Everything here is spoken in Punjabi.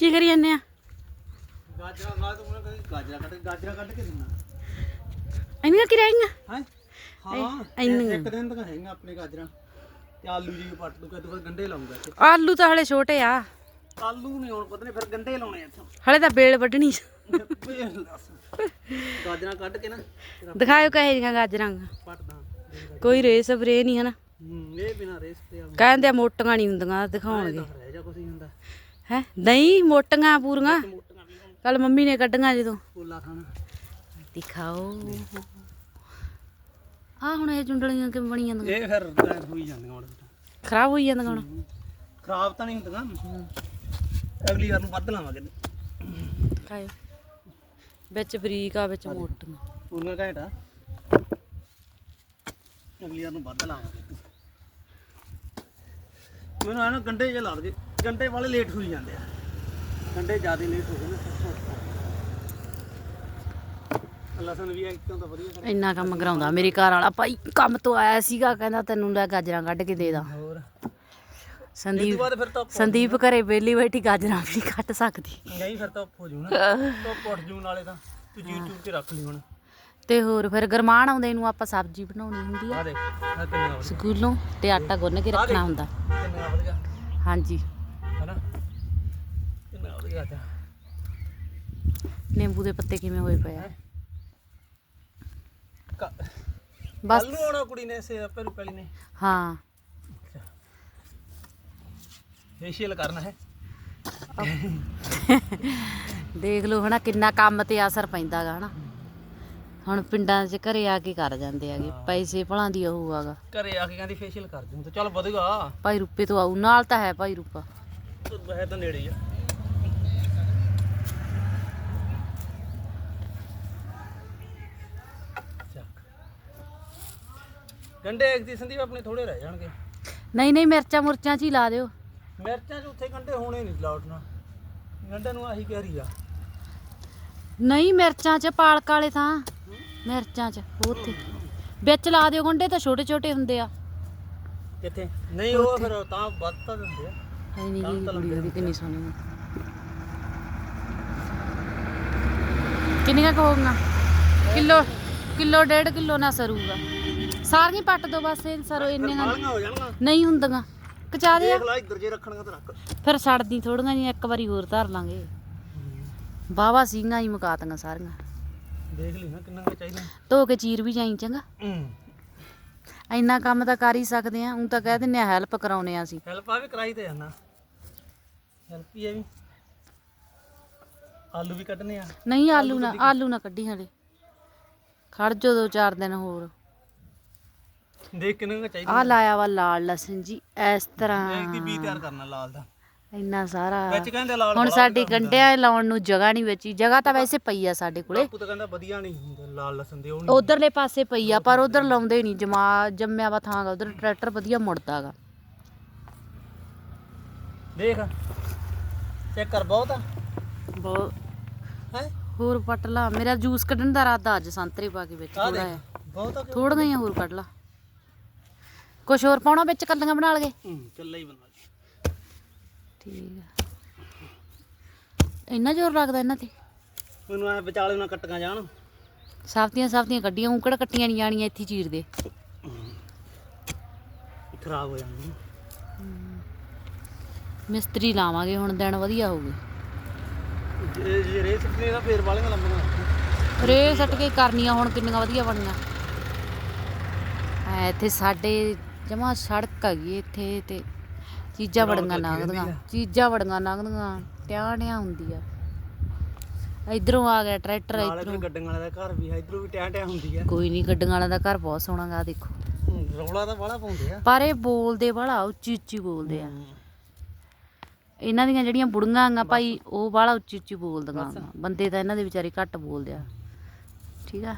ਕੀ ਕਰੀ ਜਾਂਦੇ ਆ? ਗਾਜਰਾਂ ਖਾ ਤੂੰ ਮੈਨੂੰ ਗਾਜਰਾਂ ਕੱਢ ਗਾਜਰਾਂ ਕੱਢ ਕੇ ਦਿੰਦਾ। ਇੰਨੀਆਂ ਕਿ ਰਹਿ ਗਈਆਂ? ਹੈ? ਹਾਂ ਇੰਨੀਆਂ। ਇੱਕ ਦਿਨ ਤੱਕ ਹੈਗਾ ਆਪਣੇ ਗਾਜਰਾਂ। ਤੇ ਆਲੂ ਜੀ ਪੱਟ ਦੂਗਾ ਤੇ ਫਿਰ ਗੰਡੇ ਲਾਉਂਗਾ ਆਲੂ ਤਾਂ ਹਲੇ ਛੋਟੇ ਆ। ਆਲੂ ਨਹੀਂ ਹੁਣ ਪਤਾ ਨਹੀਂ ਫਿਰ ਗੰਡੇ ਲਾਉਣੇ ਇੱਥੋਂ। ਹਲੇ ਤਾਂ ਬੇਲ ਵੱਢਣੀ। ਗਾਜਰਾਂ ਕੱਢ ਕੇ ਨਾ ਫਿਰ ਦਿਖਾਇਓ ਕਹੇ ਜੀਆਂ ਗਾਜਰਾਂ ਪੱਟਦਾ ਕੋਈ ਨਹੀਂ ਹਨਾ ਇਹ ਬਿਨਾ ਰੇਸ ਤੇ। ਆਉਂਦਾ ਕਹਿੰਦੇ ਮੋਟੀਆਂ ਨਹੀਂ ਹੁੰਦੀਆਂ ਦਿਖਾਉਣਗੇ। ਹੈ? ਨਹੀਂ ਮੋਟੀਆਂ ਪੂਰੀਆਂ? ਕੱਲ ਮੰਮੀ ਨੇ ਕੱਢੀਆਂ ਜਦੋਂ। ਪੋਲਾ ਖਾਣਾ। ਦਿਖਾਓ। ਆ ਹੁਣ ਇਹ ਚੁੰਡਲੀਆਂ ਕਿਵੇਂ ਬਣੀਆਂ ਜਾਂਦੀਆਂ ਇਹ ਫਿਰ ਗਾਇਬ ਹੋਈ ਜਾਂਦੀਆਂ ਹੁਣ। ਖਰਾਬ ਹੋਈ ਜਾਂਦੀਆਂ ਹੁਣ। ਖਰਾਬ ਤਾਂ ਨਹੀਂ ਹੁੰਦੀਆਂ। ਅਗਲੀ ਵਾਰ ਨੂੰ ਵੱਧ ਲਾਵਾਂਗੇ। ਦਿਖਾਇਓ। ਵਿੱਚ ਬਰੀਕ ਆ ਵਿੱਚ ਮੋਟੀਆਂ। ਉਹਨਾਂ ਘੈਂਟਾ ਅਗਲੀ ਵਾਰ ਨੂੰ ਵੱਧ ਲਾਵਾਂਗੇ। ਮੈਨੂੰ ਆਣਾ ਗੰਡੇ ਜੇ ਲਾ ਦੇ ਗੰਡੇ ਵਾਲੇ ਲੇਟ ਹੋਈ ਜਾਂਦੇ ਆ। ਗੰਡੇ ਜ਼ਿਆਦਾ ਲੇਟ ਹੋ ਗਏ ਨਾ ਲਸਣ ਵੀ ਇੱਕੋਂ ਤਾਂ ਵਧੀਆ ਕਰ ਇੰਨਾ ਕੰਮ ਕਰਾਉਂਦਾ ਮੇਰੇ ਘਰ ਵਾਲਾ। ਭਾਈ ਕੰਮ ਤੋਂ ਆਇਆ ਸੀਗਾ ਕਹਿੰਦਾ ਤੈਨੂੰ ਲੈ ਗਾਜਰਾਂ ਕੱਢ ਕੇ ਦੇ ਦਾਂ। ਹੋਰ? ਸੰਦੀਪ ਬਾਅਦ ਫਿਰ ਤਾਂ ਸੰਦੀਪ ਘਰੇ ਵਿਹਲੀ ਬੈਠੀ ਗਾਜਰਾਂ ਵੀ ਕੱਟ ਸਕਦੀ। ਨਹੀਂ ਫਿਰ ਤਾਂ ਹੋ ਜੂ ਨਾ। ਧੁੱਪ ਉੱਠ ਜੂ ਨਾਲੇ ਤਾਂ ਤੂੰ ਚੀਰ ਚੂਰ ਕੇ ਰੱਖ ਲਈ ਹੁਣ। ਤੇ ਹੋਰ ਫਿਰ ਗਰਮਾਨ ਆਉਂਦੇ ਨੂੰ ਆਪਾਂ ਸਬਜ਼ੀ ਬਣਾਉਣੀ ਹੁੰਦੀ ਆ। ਸਕੂਲੋਂ ਤੇ ਆਟਾ ਗੁੰਨ ਕੇ ਰੱਖਣਾ ਹੁੰਦਾ। ਕਿੰਨਾ ਵਧੀਆ। ਹਾਂਜੀ। ਨਿੰਬੂ ਦੇ ਪੱਤੇ ਕਿਵੇਂ ਹੋਏ ਪਏ ਆ? ਬਸ ਨੂੰ ਆਉਣਾ ਕੁੜੀ ਨੇ ਸੇ ਪਹਿਲੂ ਪਹਿਲੀ ਨੇ। ਹਾਂ। ਫੇਸ਼ੀਅਲ ਕਰਨਾ ਹੈ। ਦੇਖ ਲਓ ਹਨਾ ਕਿੰਨਾ ਕੰਮ ਤੇ ਅਸਰ ਪੈਂਦਾਗਾ ਹਨਾ। ਹੁਣ ਪਿੰਡਾਂ 'ਚ ਘਰੇ ਆ ਕੇ ਕਰ ਜਾਂਦੇ ਆਗੇ ਪੈਸੇ ਭਲਾਂ ਦੀ ਉਹ ਆਗਾ। ਘਰੇ ਆ ਕੇ ਕਹਿੰਦੀ ਫੇਸ਼ੀਅਲ ਕਰ ਦੂੰ ਤੇ ਚੱਲ ਵਧਗਾ। ਭਾਈ ਰੁੱਪੇ ਤੋਂ ਆਊ ਨਾਲ ਤਾਂ ਹੈ ਭਾਈ ਰੁੱਪਾ। ਹੈ ਤਾਂ ਨੇੜੇ ਹੀ ਆ। ਗੰਡੇ ਇੱਕ ਦੀ ਸੰਦੀਪ ਆਪਣੇ ਥੋੜੇ ਰਹਿ ਜਾਣਗੇ। ਨਹੀਂ ਨਹੀਂ ਮਿਰਚਾਂ ਮੁਰਚਾਂ 'ਚ ਹੀ ਲਾ ਦਿਓ। ਮਿਰਚਾਂ 'ਚ ਉੱਥੇ ਗੰਡੇ ਹੋਣੇ ਨਹੀਂ ਲਾਉਟਣਾ ਗੰਡੇ ਨੂੰ ਆਹੀ ਕਹਿ ਰਹੀ ਆ। ਨਹੀਂ ਮਿਰਚਾਂ 'ਚ ਪਾਲਕ ਵਾਲੇ ਤਾਂ ਮਿਰਚਾਂ 'ਚ ਉੱਥੇ। ਵਿੱਚ ਲਾ ਦਿਓ ਗੁੰਡੇ ਤਾਂ ਛੋਟੇ ਛੋਟੇ ਹੁੰਦੇ ਆ। ਕਿੱਥੇ? ਨਹੀਂ ਉਹ ਫਿਰ ਤਾਂ ਵੱਧ ਤਾਂ ਦਿੰਦੇ ਆ। ਹੈ ਨਹੀਂ ਜੀ ਕੁੜੀ ਉਹਦੀ ਕਿੰਨੀ ਸੋਹਣੀ ਆ। ਕਿੰਨੀਆਂ ਕੁ ਕਿਲੋ ਕਿਲੋ ਡੇਢ ਕਿਲੋ ਨਾ ਸਰੂਗਾ। ਸਾਰੀਆਂ ਪੱਟ ਦੋ ਬਸ ਇਹ ਸਰੋ ਇੰਨੇ ਨਾਲ ਹੋ ਨਹੀਂ ਹੁੰਦੀਆਂ। ਕਚਾ ਦੇ ਦੇਖ ਲੈ ਇੱਧਰ ਜੇ ਰੱਖਣਗਾ ਤਾਂ ਰੱਖ। ਫਿਰ ਸੜਦੀ ਥੋੜੀਆਂ ਜਿਹੀਆਂ ਇੱਕ ਵਾਰੀ ਹੋਰ ਧਰ ਲਾਂਗੇ। ਬਾਵਾ ਸਿੰਘਾਂ ਹੀ ਮੁਕਾਤੀਆਂ ਸਾਰੀਆਂ। ਦੇਖ ਲਈ ਨਾ ਕਿੰਨਾ ਕੁ ਚਾਹੀਦਾ। ਧੋ ਕੇ ਚੀਰ ਵੀ ਜਾਈ ਚੰਗਾ। ਇੰਨਾ ਕੰਮ ਤਾਂ ਕਰ ਹੀ ਸਕਦੇ ਆ ਉਹ ਤਾਂ ਕਹਿ ਦਿੰਨੇ ਆ ਹੈਲਪ ਕਰਾਉਨੇ ਆ ਅਸੀਂ। ਹੈਲਪ ਆ ਵੀ ਕਰਾਈ ਤੇ ਜਾਣਾ ਹੈਲਪ ਹੀ ਆ ਵੀ। ਆਲੂ ਵੀ ਕੱਢਨੇ ਆ। ਨਹੀਂ ਆਲੂ ਨਾ ਆਲੂ ਨਾ ਕੱਢੀ ਹਲੇ। ਖੜ ਜੋ ਦੋ ਚਾਰ ਦਿਨ ਹੋਰ। ਦੇਖ ਕਿੰਨਾ ਕੁ ਚਾਹੀਦਾ ਆ ਲਾਇਆ ਵਾ ਲਾਲ ਲਸਣ ਜੀ ਇਸ ਤਰ੍ਹਾਂ। ਇੱਕ ਦੀ ਬੀ ਤਿਆਰ ਕਰਨਾ ਲਾਲ ਦਾ। ਇੰਨਾ ਸਾਰਾ। ਵਿੱਚ ਕਹਿੰਦੇ ਲਾਲ ਹੁਣ ਸਾਡੀ ਗੰਡਿਆਂ ਲਾਉਣ ਨੂੰ ਜਗ੍ਹਾ ਨਹੀਂ ਬਚੀ ਜਗ੍ਹਾ ਤਾਂ ਵੈਸੇ ਪਈ ਆ ਸਾਡੇ ਕੋਲੇ। ਬਾਪੂ ਤਾਂ ਕਹਿੰਦਾ ਵਧੀਆ ਨਹੀਂ ਹੁੰਦੇ ਲਾਲ ਲਸਣ ਦੇ ਉਹ ਨੀ ਉਧਰਲੇ ਪਾਸੇ ਪਈ ਆ ਪਰ ਉਧਰ ਲਾਉਂਦੇ ਨਹੀਂ। ਜਮਾ ਜੰਮਿਆ ਵਾ ਥਾਂ ਗਾ ਉਧਰ ਟਰੈਕਟਰ ਵਧੀਆ ਮੁੜਦਾਗਾ ਦੇਖ ਚੈੱਕ ਕਰ ਬਹੁਤ ਆ। ਬਹੁਤ। ਹੈ? ਹੋਰ ਪਟ ਲਾ ਮੇਰਾ ਜੂਸ ਕੱਢਣ ਦਾ ਇਰਾਦਾ ਅੱਜ ਸੰਤਰੇ ਪਾ ਕੇ ਵਿੱਚ ਥੋੜਾ ਬਹੁਤ ਆ। ਕਿ- ਥੋੜੀਆਂ ਹੀ ਆ, ਹੋਰ ਕੱਢ ਲਾ। ਕੁਛ ਹੋਰ ਪਾਉਣਾ ਵਿੱਚ ਕੱਲੀਆਂ ਬਣਾ ਲਗੇ? ਹੂੰ ਚੱਲਾ ਹੀ ਬਣਾ ਲਈ ਠੀਕ ਆ। ਇੰਨਾ ਜ਼ੋਰ ਲੱਗਦਾ ਇਹਨਾਂ ਤੇ? ਮੈਨੂੰ ਐ ਵਿਚਾਲੇ ਨਾ ਕੱਟੀਆਂ ਜਾਣ। ਸਾਫਤੀਆਂ ਸਾਫਤੀਆਂ ਕੱਢੀਆਂ ਉਂਕੜ ਕੱਟੀਆਂ ਨਹੀਂ ਜਾਣੀਆਂ ਇੱਥੇ ਹੀ ਚੀਰ ਦੇ। ਖਰਾਬ ਹੋ ਜਾਂਦੀ ਮਿਸਤਰੀ ਲਾਵਾਂਗੇ ਹੁਣ ਦਿਨ ਵਧੀਆ ਹੋਊਗੇ। ਜੇ ਜੇ ਰੇਸ ਕਿਨੇ ਦਾ ਫੇਰ ਵਾਲੀਆਂ ਲੰਮੀਆਂ ਰੇ ਸੱਟ ਕੇ ਕਰਨੀਆਂ ਹੁਣ ਕਿੰਨੀਆਂ ਵਧੀਆ ਬਣੀਆਂ। ਐ ਇੱਥੇ ਸਾਡੇ ਜਮਾ ਸੜਕ ਹੈਗੀ ਇੱਥੇ ਤੇ ਚੀਜ਼ਾਂ ਬੜੀਆਂ ਲੰਘਦੀਆਂ ਚੀਜ਼ਾਂ ਬੜੀਆਂ ਲੰਘਦੀਆਂ ਟਿਆਣਿਆ ਹੁੰਦੀ ਆ ਇਧਰੋਂ ਆ ਗਿਆ ਟਰੈਕਟਰ ਇਧਰੋਂ। ਗੱਡਣ ਵਾਲੇ ਦਾ ਘਰ ਵੀ ਹੈ ਇਧਰੋਂ ਵੀ ਟਿਆਂ ਟਿਆਂ ਹੁੰਦੀ ਆ ਕੋਈ ਨਹੀਂ ਗੱਡੀਆਂ ਵਾਲਿਆਂ ਦਾ ਘਰ ਬਹੁਤ ਸੋਹਣਾ ਗਾ ਦੇਖੋ। ਰੌਲਾ ਤਾਂ ਬਾਹਲਾ ਪਾਉਂਦੇ ਆ। ਪਰ ਇਹ ਬੋਲਦੇ ਵਾਲਾ ਉੱਚੀ ਉੱਚੀ ਬੋਲਦੇ ਆ। ਇਹਨਾਂ ਦੀਆਂ ਜਿਹੜੀਆਂ ਬੁੜੀਆਂ ਆਂਗਾ ਭਾਈ ਉਹ ਬਾਹਲਾ ਉੱਚੀ ਉੱਚੀ ਬੋਲਦੀਆਂ ਆਂ। ਬੰਦੇ ਤਾਂ ਇਹਨਾਂ ਦੇ ਵਿਚਾਰੇ ਘੱਟ ਬੋਲਦੇ ਆ। ਠੀਕ ਆ।